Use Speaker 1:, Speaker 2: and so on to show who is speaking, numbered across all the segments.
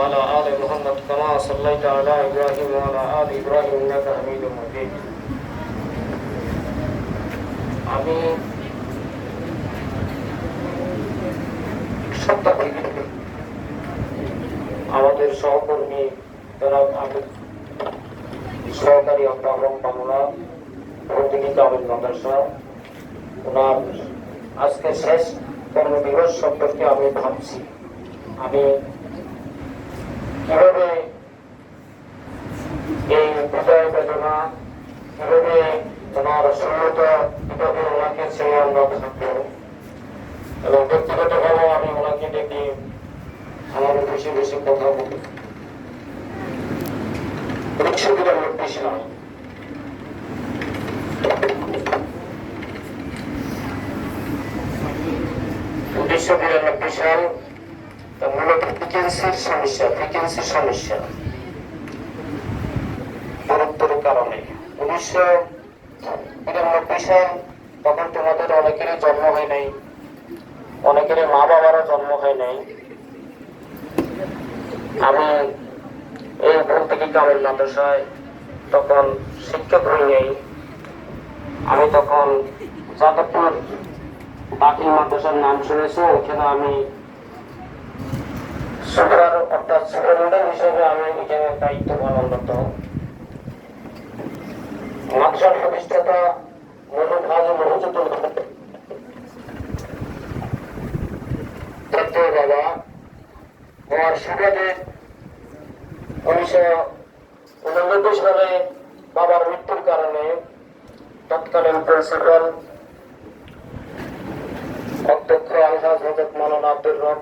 Speaker 1: وعلى آل محمد كما صليت على إبراهيم وعلى آل إبراهيم إنك حميد مجيد আমি সপ্তাহ থেকে আমাদের সহকর্মী যারা আমি সহকারী অব্রাহ্মণ বাংলা প্রতিটি কামিল মাদ্রাসা ওনার আজকে শেষ কর্মদিবস সম্পর্কে আমি ভাবছি আমি কীভাবে এই বিজয় বেদনা কীভাবে ওনার শূন্যতা কীভাবে ওনাকে ছেড়ে আমরা থাকব এবং ব্যক্তিগতভাবে আমি ওনাকে ডেকে আমার বেশি বেশি কথা বলি উনিশশো বিরানব্বই সাল ভ্যাকেন্সির সমস্যা ভ্যাকেন্সির সমস্যা। গুরুত্বের কারণে। উনিশশো বিরানব্বই সাল তখন তোমাদের অনেকেরই জন্ম হয় নাই। অনেকেরই মা বাবারও জন্ম হয় নাই। আমি এই ভুল থেকে কামের মাদ্রাসায় তখন শিক্ষক হই নাই। আমি তখন যাদবপুর বাকি মাদ্রাসার নাম শুনেছি ওখানে আমি সুপার অর্থাৎ সুপারিনটেন্ডেন্ট হিসেবে আমি এখানে দায়িত্ব পালনরত মাদ্রাসার প্রতিষ্ঠাতা মনুর কাজ মহজুদ বাবা আমার সুবাদে উনিশশো উননব্বই সালে বাবার মৃত্যুর কারণে তৎকালীন প্রিন্সিপাল অধ্যক্ষ আলহাজ হজরত মালানা আব্দুর রব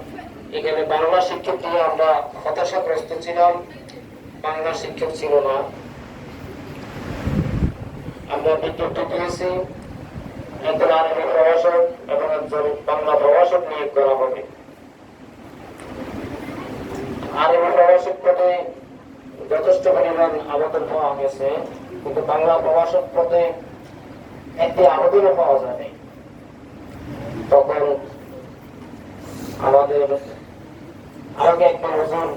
Speaker 1: এখানে বাংলা শিক্ষক দিয়ে আমরা হতাশাগ্রস্ত ছিলাম, বাংলা শিক্ষক ছিল না। আমরা বিজ্ঞপ্তি দিয়েছি একজন আরবি প্রভাষক এবং একজন বাংলা প্রভাষক নিয়োগ করা হবে। আরবি প্রভাষক পদে যথেষ্ট পরিমাণ আবেদন পাওয়া গেছে, কিন্তু বাংলা প্রভাষক পদে একটি আবেদনও পাওয়া যায়নি। তখন আমাদের আমাকে একবার ওজন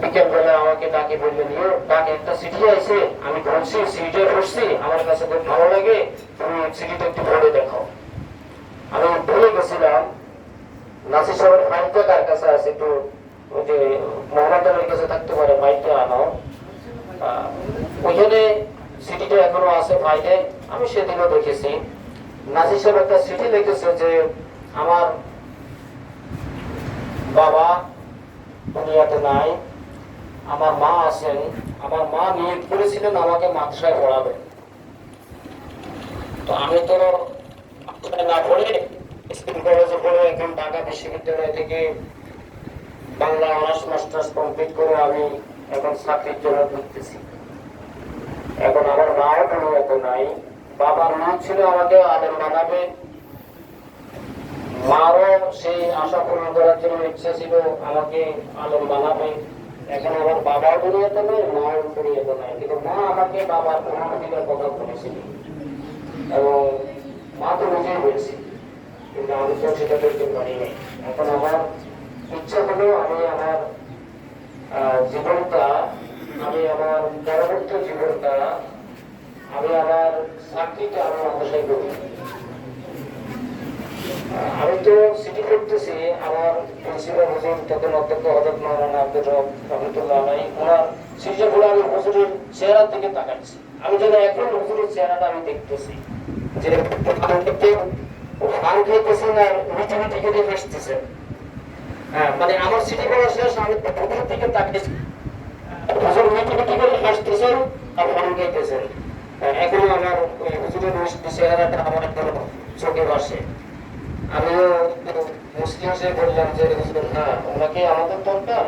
Speaker 1: বিকেল বেলা আমাকে ডাকে বললে নিয়ে ডাকে একটা সিটি আছে, আমি ঘুরছি সিটিটা ঘুরছি, আমার কাছে খুব ভালো লাগে, তুমি সিটিটা একটু পড়ে দেখো আমি ভুলে গেছিলাম, নাসির সাহেবের ফাইলটা কার কাছে আছে, একটু ওই যে মোহাম্মদ কাছে থাকতে পারে ফাইলটা আনো ওইখানে সিটিটা এখনও আছে ফাইলে আমি সেদিনও দেখেছি। নাসির সাহেব একটা সিটি লিখেছে যে আমার বাবা, দুনিয়াতে নাই। আমার মা আছেন। আমার মা নিয়োগ করেছিলেন, আমাকে মাদ্রাসায় পড়াবে। তো আমি তো না পড়ে স্কুল, কলেজে পড়ে এখন ঢাকা বিশ্ববিদ্যালয় থেকে বাংলা অনার্স, মাস্টার্স কমপ্লিট করে আমি এখন চাকরির জন্য ঢুকতেছি। এখন আমার মাও দুনিয়াতে নাই। বাবার মা ছিল আমাকে আলেম বানাবে। মারও সেই আশা পূরণ করার জন্য ইচ্ছা ছিল আমাকে আলম বানাবে এখন আমার বাবাও দুনিয়াতে নেই মাও দুনিয়াতে নাই কিন্তু মা আমাকে বাবার অনুমতির কথা বলেছিল এবং মা তো নিজেই বলছি, কিন্তু আমি তো সেটা করতে পারিনি এখন আমার ইচ্ছা হলো আমি আমার জীবনটা, আমি আমার পরবর্তী জীবনটা, আমি আমার চাকরিটা আমি অবশ্যই করি আমি তো সিটি করতেছি আমার প্রিন্সিপাল হুজুর তখন অধ্যক্ষ হজরত মাওলানা আব্দুর রব রহমতুল্লাহ ওনার সিটিগুলো আমি হুজুরের চেহারার দিকে তাকাচ্ছি। আমি যেন এখন হুজুরের চেহারাটা আমি দেখতেছি। যে দেখতে ফান খাইতেছে না মিটি মিটি করে হাসতেছে। হ্যাঁ মানে আমার সিটি করা শেষ আমি হুজুরের দিকে তাকিয়েছি হুজুর মিটি মিটি করে হাসতেছেন আর ফান খাইতেছেন হ্যাঁ, এখনও আমার হুজুরের চেহারাটা আমার চোখে ভাসে। আমিও মুসলিম হিসেবে বললাম যে না আমাদের দরকার।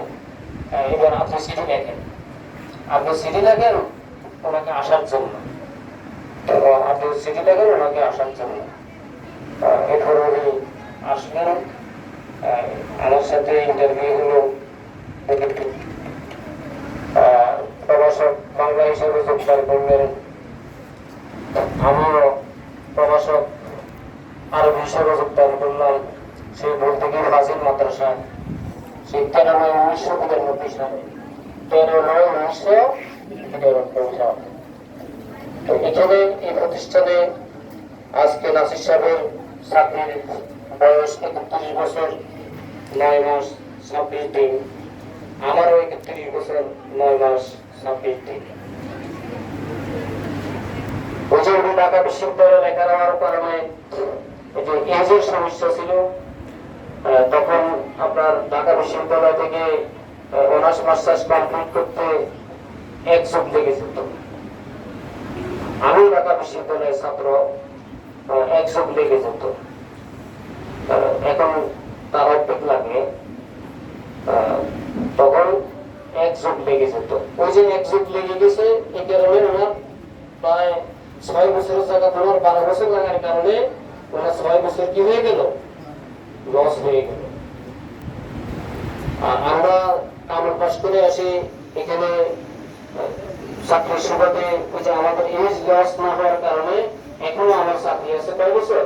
Speaker 1: এবার আপনি চিঠি লেখেন আপনি সিডি লাগেন ওনাকে আসার জন্য। আপনি সিডি লাগেন ওনাকে আসার জন্য। এরপর উনি আসবেন আহ, আমার সাথে ইন্টারভিউ হলো। প্রভাষক বাংলা হিসেবে যোগদান করলেন আমিও প্রভাষক আরবি হিসেবে যোগদান করলাম সেই বলতে গিয়ে ফাজিল মাদ্রাসা সেই তেরো নয় উনিশশো বিরানব্বই সালে তেরো নয় উনিশশো বিরানব্বই সাল তো এখানে এই প্রতিষ্ঠানে আজকে নাসির সাহেবের চাকরির বয়স একত্রিশ বছর, নয় মাস ছাব্বিশ দিন। আমারও একত্রিশ বছর, নয় মাস ছাব্বিশ দিন। উনি ঢাকা বিশ্ববিদ্যালয়ে লেখা হওয়ার কারণে এই যে এজের সমস্যা ছিল তখন আপনার ঢাকা বিশ্ববিদ্যালয় থেকে অনার্স মাস্টার্স কমপ্লিট করতে এক যুগ লেগে যেত আমি ঢাকা বিশ্ববিদ্যালয়ের ছাত্র এক যুগ লেগে যেত এখন তার অর্ধেক লাগে। তখন এক যুগ লেগে যেত ওই যে এক যুগ লেগে গেছে, এই কারণে ওনার প্রায় ছয় বছরের জায়গা তোমার বারো বছর লাগার কারণে ওনার ছয় বছর কি হয়ে গেল? লস হয়ে গেল। আমরা কামড় পাস করে আসি এখানে চাকরির সুবাদে ওই যে আমাদের এজ লস না হওয়ার কারণে এখনও আমার চাকরি আছে কয় বছর?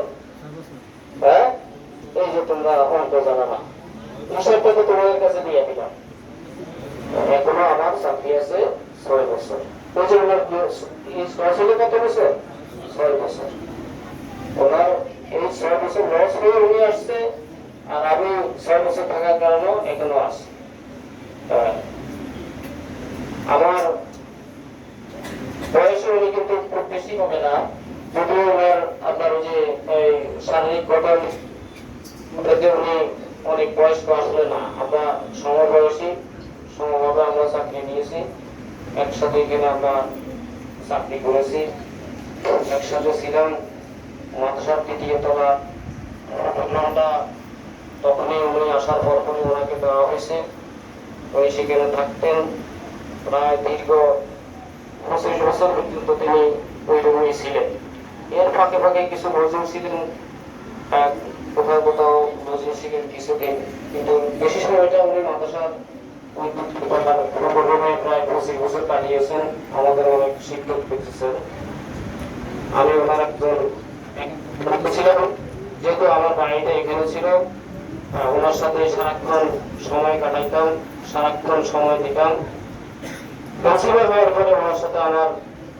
Speaker 1: হ্যাঁ? এই যে তোমরা অঙ্ক জানা না। বিষয়টা তো তোমাদের কাছে দিয়ে দিলাম। এখনও আমার চাকরি আছে ছয় বছর। ওই যে ওনার ছয় কত বছর? ছয় বছর। ওনার এই ছয় বছর লস হয়ে উনি আসছে আর আমি ছয় বছর থাকার কারণেও এখনও আহ, আমার বয়সে উনি কিন্তু খুব বেশি হবে না যদিও ওনার আপনার ওই যে শারীরিক গঠন উনি অনেক বয়স্ক আসলে না আমরা সমবয়সী সমভাবে আমরা চাকরি নিয়েছি একসাথে এখানে আমরা চাকরি করেছি একসাথে ছিলাম মাদ্রাসার তৃতীয় তলা আমরা তখনই উনি আসার পর পরই ওনাকে দেওয়া হয়েছে। উনি সেখানে থাকতেন। প্রায় দীর্ঘ পঁচিশ বছর পর্যন্ত তিনি ওই রুমেই ছিলেন। এর ফাঁকে ফাঁকে কিছু মজুর ছিলেন। কোথাও কোথাও মজুর ছিলেন কিছুদিন। কিন্তু বেশি সময়টা উনি মাদ্রাসার ওই প্রায় পঁচিশ বছর কাটিয়েছেন। আমাদের অনেক শিক্ষক পেয়েছেন আমি ওনার একজন ছিলাম। যেহেতু আমার বাড়িটা এখানে ছিল ওনার সাথে সারাক্ষণ সময় কাটাইতাম, সারাক্ষণ সময় দিতাম। প্রিন্সিপাল হওয়ার পরে ওনার সাথে আমার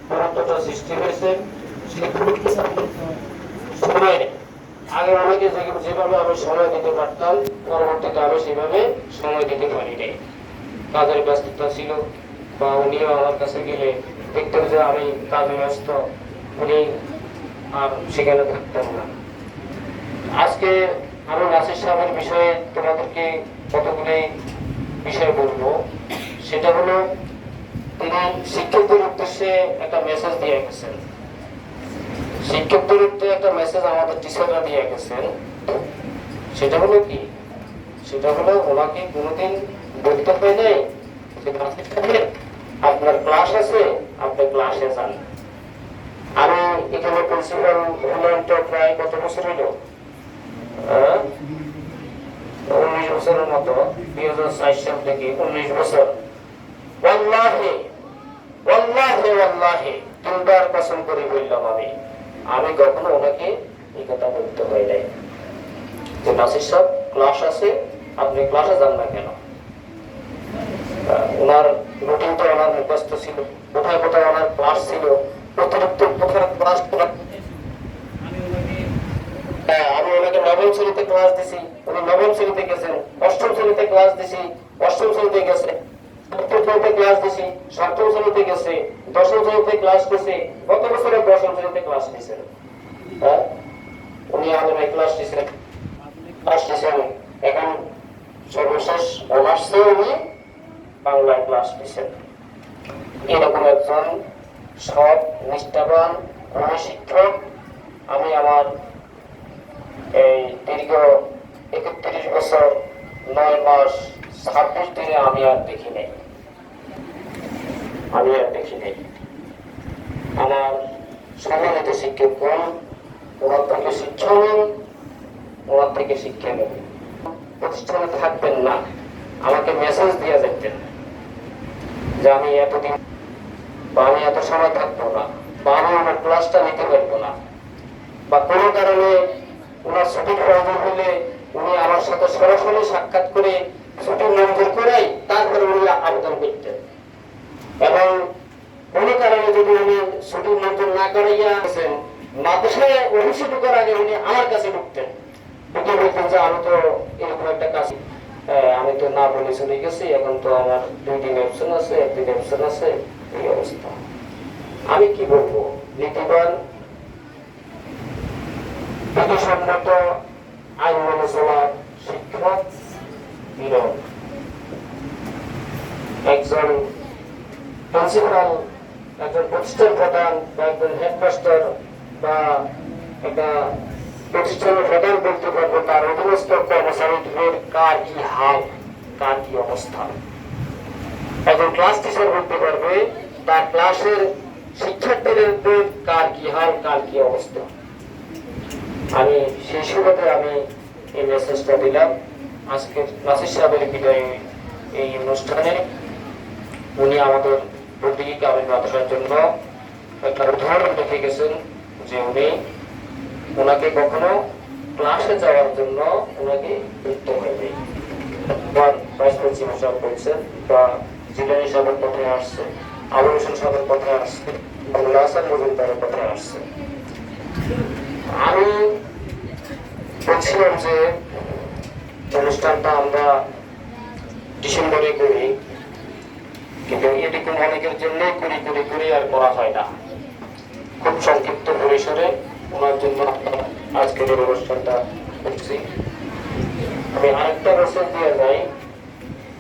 Speaker 1: দূরত্বটা সৃষ্টি হয়েছে। সময়, আগে অনেকে যেভাবে আমি সময় দিতে পারতাম, পরবর্তীতে আমি সেভাবে সময় দিতে পারি নাই। কাজের ব্যস্ততা ছিল বা উনিও আমার কাছে গেলে দেখতাম যে আমি কাজে ব্যস্ত, উনি আর সেখানে থাকতাম না। আজকে আমি নাসির সাহেবের বিষয়ে তোমাদেরকে কতগুলি বিষয় বলব। সেটা হলো তিনি শিক্ষকদের উদ্দেশ্যে একটা মেসেজ দিয়ে গেছেন। শিক্ষকদের উদ্দেশ্যে একটা মেসেজ আমাদের টিচাররা দিয়ে গেছেন। সেটা হলো কি? সেটা হলো ওনাকে কোনোদিন বলতে হয় নাই যে নাসির সাহেব, আপনার ক্লাস আছে আপনি ক্লাসে যান। আমি এখানে প্রিন্সিপাল হলাম তো প্রায় কত বছর হলো? উনিশ বছরের মতো দুই হাজার ষাট সাল থেকে উনিশ বছর আমি কখনো ওনাকে এই কথা বলতে হয় নাই যে নাসির সাহেব ক্লাস আছে আপনি ক্লাসে যান না কেন ওনার রুটিনটা ওনার মুখস্থ ছিল, কোথায় কোথায় ওনার ক্লাস ছিল, অতিরিক্ত কোথায় ক্লাস আমি ওনাকে নবম শ্রেণীতে ক্লাস দিছি, উনি নবম শ্রেণীতে গেছেন, অষ্টম শ্রেণীতে ক্লাস দিছি, অষ্টম শ্রেণীতে গেছে হ্যাঁ এখন সর্বশেষ অনার্সে উনি বাংলায় ক্লাস দিয়েছেন এরকম একজন সৎ, নিষ্ঠাবান গুণী শিক্ষক আমি আমার এই দীর্ঘ একত্রিশ বছর, নয় মাস, ছাব্বিশ দিনে আমি আর দেখি নাই আমি আর দেখি নাই আমার সম্মানিত শিক্ষকগণ ওনার থেকে শিক্ষা নেন। ওনার থেকে শিক্ষা প্রতিষ্ঠানে থাকবেন না। আমাকে মেসেজ দিয়ে যে আমি এতদিন বা আমি এত সময় থাকব না, বা আমি আমার ক্লাসটা নিতে পারব না। বা কোনো কারণে ওনার ছুটির প্রয়োজন হলে উনি আমার সাথে সরাসরি সাক্ষাৎ করে ছুটি মঞ্জুর করাই তারপরে উনি আবেদন করতেন। এবং কোনো কারণে যদি উনি ছুটি মঞ্জুর না করাইয়া আছেন মাদ্রাসায় অফিসে ঢুকার আগে উনি আমার কাছে ঢুকতেন। ঢুকে বলতেন যে, আমি তো এরকম একটা কাজ আমি তো না বলে চলে গেছি, এখন তো আমার দুই দিন অপশন আছে, একদিন অপশন আছে, এই অবস্থা। আমি কি বলব? নীতিবান বিধিসম্মত আইন মেনে চলার শিক্ষক বিরোধ একজন প্রিন্সিপাল একজন প্রতিষ্ঠান প্রধান বা একজন হেডমাস্টার বা একটা প্রতিষ্ঠানের প্রধান পারব তার অধীনস্থ কর্মচারীদের কার কি হাল, কার কি অবস্থা? একজন ক্লাস টিচার বলতে পারবে, তার ক্লাসের শিক্ষার্থীদের কার কি হাল, কার কি অবস্থা? আমি সেই সুবাদে আমি এই মেসেজটা দিলাম। আজকে নাসির সাহেবের বিদায় এই অনুষ্ঠানে উনি আমাদের প্রতিকে আবির্ভাব করার জন্য একটা উদাহরণ দেখে গেছেন যে উনি ওনাকে কখনো ক্লাসে যাওয়ার জন্য ওনাকে লিখতে হয়নি ভাইস প্রিন্সিপাল সাহেব বা জিলানি সাহেবের পথে আসছে আবুল হোসেন সাহেবের পথে আসছে বাংলা হাসান পথে আসছে। আমি বলছিলাম যে অনুষ্ঠানটা আমরা ডিসেম্বরে করি। কিন্তু এরকম অনেকের জন্যই করি করি করি আর করা হয় না। খুব সংক্ষিপ্ত পরিসরে ওনার জন্য আজকের এই অনুষ্ঠানটা করছি। আমি আরেকটা মেসেজ দিয়ে যাই,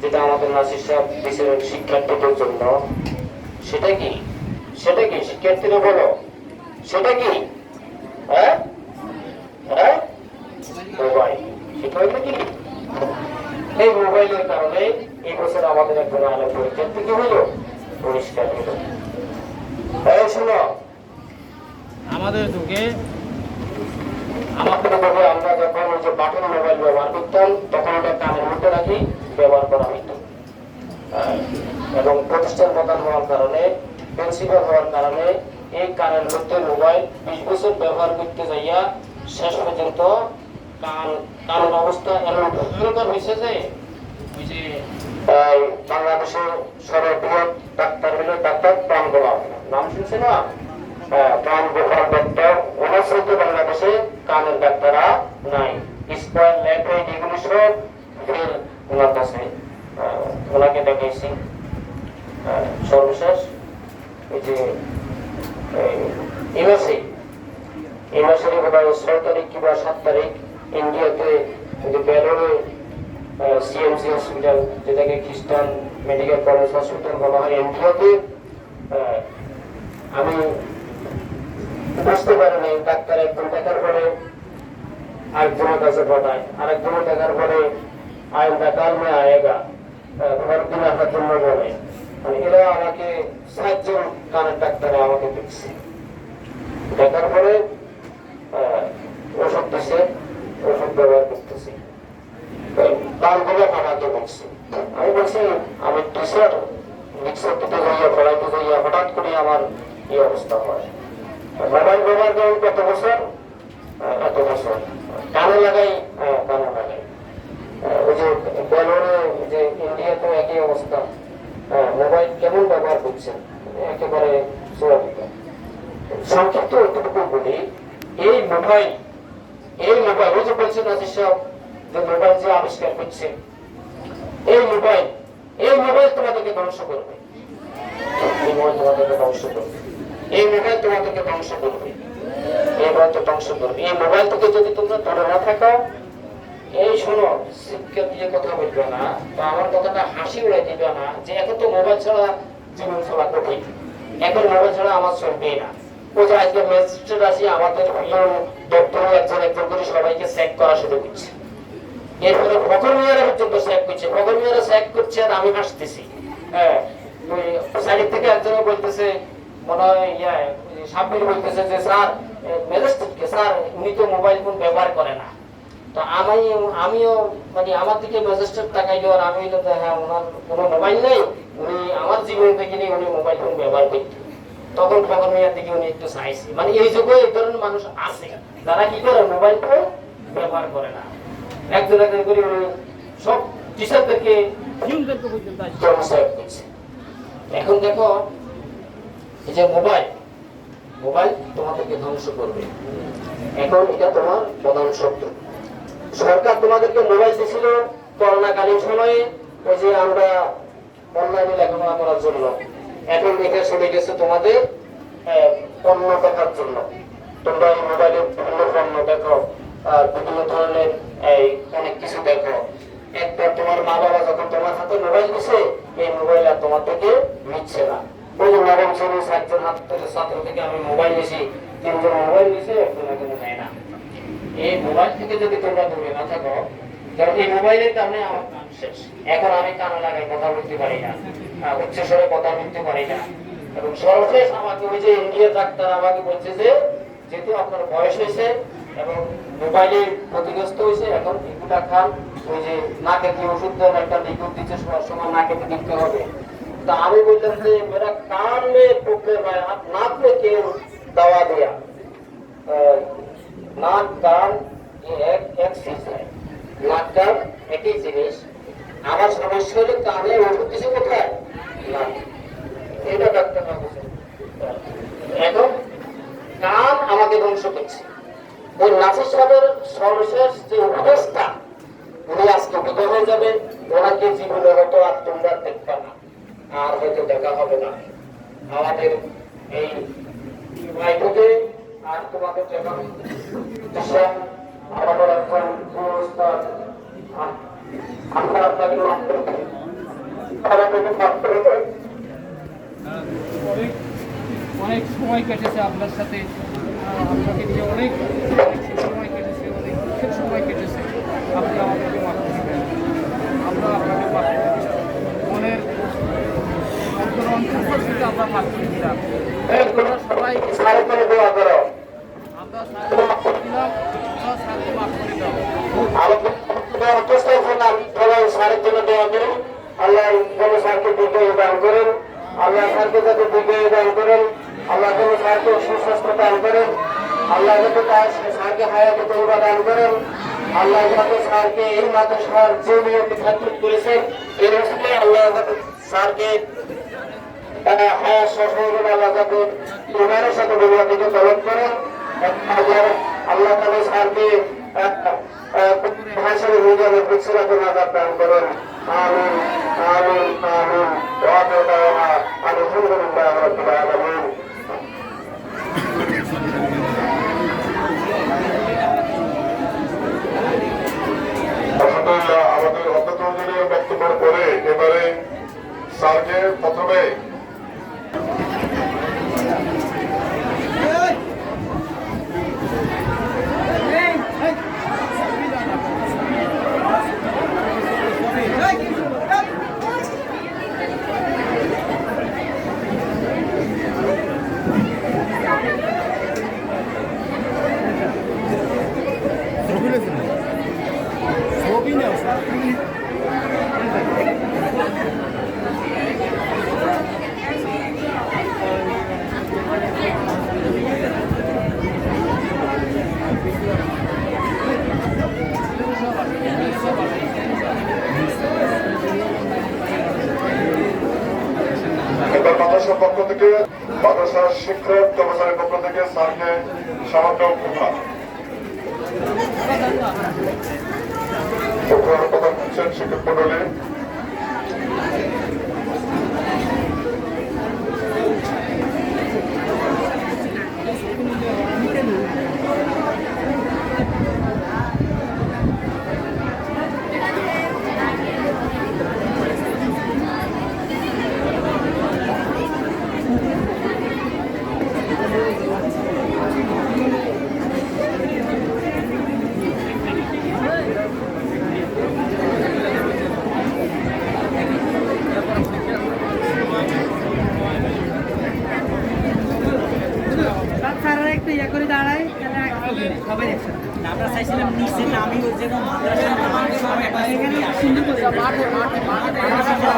Speaker 1: যেটা আমাদের নাসির সাহেব দিয়েছিলেন শিক্ষার্থীদের জন্য। সেটা কি? সেটা কি? শিক্ষার্থীরা বলো। সেটা কি? আমাদের একজন আলো
Speaker 2: যুগে
Speaker 1: আমাদের যুগে আমরা যখন ওই যে বাটন মোবাইল ব্যবহার করতাম তখন ওটা কানের মধ্যে রাখি ব্যবহার করা আহ, এবং প্রতিষ্ঠান প্রধান হওয়ার কারণে প্রিন্সিপাল হওয়ার কারণে এই কানের মধ্যে মোবাইল বিশ বছর ব্যবহার করতে যাইয়া শেষ পর্যন্ত কান কানের অবস্থা এমন ভয়ঙ্কর হয়েছে যে বাংলাদেশের সর্ববৃহৎ ডাক্তার হলো ডাক্তার প্রাণ গোলাপ নাম শুনছে না? হ্যাঁ, প্রাণ গোপাল ডাক্তার ওনার সাথে বাংলাদেশে কানের ডাক্তাররা নাই। স্কোয়ার ল্যাট্রাইট এগুলো সব ফেল ওনার কাছে ওনাকে দেখাইছি। সর্বশেষ এই যে এই মাসে হয় ছয় তারিখ কিংবা সাত তারিখ ইন্ডিয়াতে যে বেলোরে সিএমসি হসপিটাল যেটাকে খ্রিস্টান মেডিকেল কলেজ হসপিটাল বলা হয় ইন্ডিয়াতে আমি বুঝতে পারিনি ডাক্তার একজন দেখার পরে আরেকজনের কাছে পাঠায় আরেকজনের দেখার পরে আইনটা কাল মে আয়েগা আহ, পরের দিন আসার জন্য বলে। মানে এরা আমাকে সাতজন কানের ডাক্তারে আমাকে দেখছে। দেখার পরে ওষুধ দিছে, ওষুধ ব্যবহার করতেছি। কালগুলো আমাকে বলছে। আমি বলছি, আমি টিচার মিক্সার দিতে যাইয়া পড়াইতে যাইয়া হঠাৎ করে আমার এই অবস্থা হয়। মোবাইল ব্যবহার করেন কত বছর? এত বছর। কানে লাগাই কানে লাগাই। ওই যে বেলোরে যে ইন্ডিয়াতে একই অবস্থা। মোবাইল কেমন ব্যবহার করছেন? একেবারে চূড়ান্ত সংক্ষিপ্ত এতটুকু বলি। এই মোবাইল এই মোবাইল, ওই যে বলছেন আজিজ সাহেব, যে মোবাইল যে আবিষ্কার করছে, এই মোবাইল এই মোবাইল তোমাদেরকে ধ্বংস করবে। এই মোবাইল তোমাদেরকে ধ্বংস করবে। এই মোবাইল তোমাদেরকে ধ্বংস করবে। তো করবে। এই মোবাইল থেকে যদি তোমরা না থাকো, এই শোনো দিয়ে কথা না আমার কথাটা হাসি উড়াই না, যে এখন তো মোবাইল ছাড়া জীবন এখন মোবাইল ছাড়া আমার চলবেই না। হ্যাঁ উনি তো মোবাইল ফোন ব্যবহার করে না। তো আমি, আমিও মানে আমার দিকে ম্যাজিস্ট্রেট তাকাইলো আর আমি হ্যাঁ ওনার কোনো মোবাইল নেই। উনি আমার জীবন থেকে নিয়ে উনি মোবাইল ফোন ব্যবহার করতেন তখন খবর মেয়ার দিকে উনি একটু চাইছে। মানে এই যুগে এই ধরনের মানুষ আছে। যারা কি করে? মোবাইল ফোন ব্যবহার করে না। একজন একজন করে সব টিচারদেরকে এখন দেখো, এই যে মোবাইল মোবাইল তোমাদেরকে ধ্বংস করবে। এখন এটা তোমার প্রধান শত্রু। সরকার তোমাদেরকে মোবাইল দিয়েছিল করোনাকালীন সময়ে। ওই যে আমরা অনলাইনে লেখাপড়া করার জন্য এখন এটা চলে গেছে তোমাদের পণ্য দেখার জন্য। তোমরা এই মোবাইলে বিভিন্ন পণ্য দেখো আর বিভিন্ন ধরনের, এই, অনেক কিছু দেখো একবার তোমার মা বাবা যখন তোমার হাতে মোবাইল দিছে, এই মোবাইল আর তোমার থেকে নিচ্ছে না। ওই নবম শ্রেণির একজন হাত থেকে ছাত্র থেকে আমি মোবাইল নিছি, তিনজন মোবাইল নিছে, একজন এখনও নেয় না। এই মোবাইল থেকে যদি তোমরা দূরে না থাকো কারণ এই মোবাইলের কারণে আমার কান শেষ এখন আমি কানে লাগাই কথা বলতে পারি না আহ, উচ্চ স্বরে কথা বলতে পারি না এবং সর্বশেষ আমাকে ওই যে ইন্ডিয়ার ডাক্তার আমাকে বলছে যে যেহেতু আপনার বয়স হয়েছে এবং মোবাইলে ক্ষতিগ্রস্ত হয়েছে এখন এগুলা খান ওই যে নাকে কি ওষুধ দেন একটা লিকুইড দিচ্ছে সবার সময় নাকে দিতে হবে তা আমি বললাম যে মেরা কান মে প্রবলেম হয় आप नाक में क्यों दवा दिया আহ, নাক কান এ এক এক চীজ হয় একই জিনিস। আমার সমস্যা হলে কানে ওষুধ দিছে কোথায়? না। এটা ডাক্তার না এখন কান আমাকে ধ্বংস করছে? ওই নাসির সাহেবের সর্বশেষ যে উপদেশটা উনি আজকে বিদায় হয়ে যাবে। ওনাকে জীবনে হয়তো আর তোমরা দেখবে না। আর হয়তো দেখা হবে না। আমাদের এই মাইকুতে আর তোমাদের দিশা
Speaker 2: অনেক সময় কেটেছে আপনার সাথে। আপনাকে নিয়ে অনেক সময় কেটেছে, অনেক দুঃখের সময় কেটেছে। আপনি আমাদেরকে আমরা আপনাকে মনের আমরা সবাই আমরা স্যারকে দিলাম আমরা স্যারকে মাফ করে দাও
Speaker 1: অন্তঃস্থল থেকে আমি সবাই সারের জন্য দোয়া করুন আল্লাহ যেন স্যারকে দীর্ঘ দান করেন। আল্লাহ স্যারকে যাতে দীর্ঘ দান করেন। আল্লাহ যেন স্যারকে সুস্বাস্থ্য দান করেন। আল্লাহ যাতে তার স্যারকে হায়াতে তৈবা দান করেন। আল্লাহ যাতে স্যারকে এই মাদ্রাসার যে নিয়মে খাতির করেছেন। এই রসুলে আল্লাহ যাতে স্যারকে হায়াত সহযোগিতা আল্লাহ যাতে সাথে তলব করেন আল্লাহ আল্লাহ তাআলা স্যারকে ভাষার মিডিয়ামে বিচ্ছিরাতে নাজার দান করেন আমিন আমিন আমিন ওয়া তাআলা আলহামদুলিল্লাহ রাব্বিল আলামিন
Speaker 3: আলহামদুলিল্লাহ আমাদের অধ্যক্ষের বক্তব্যের পরে এবারে স্যারকে প্রথমে সামান্য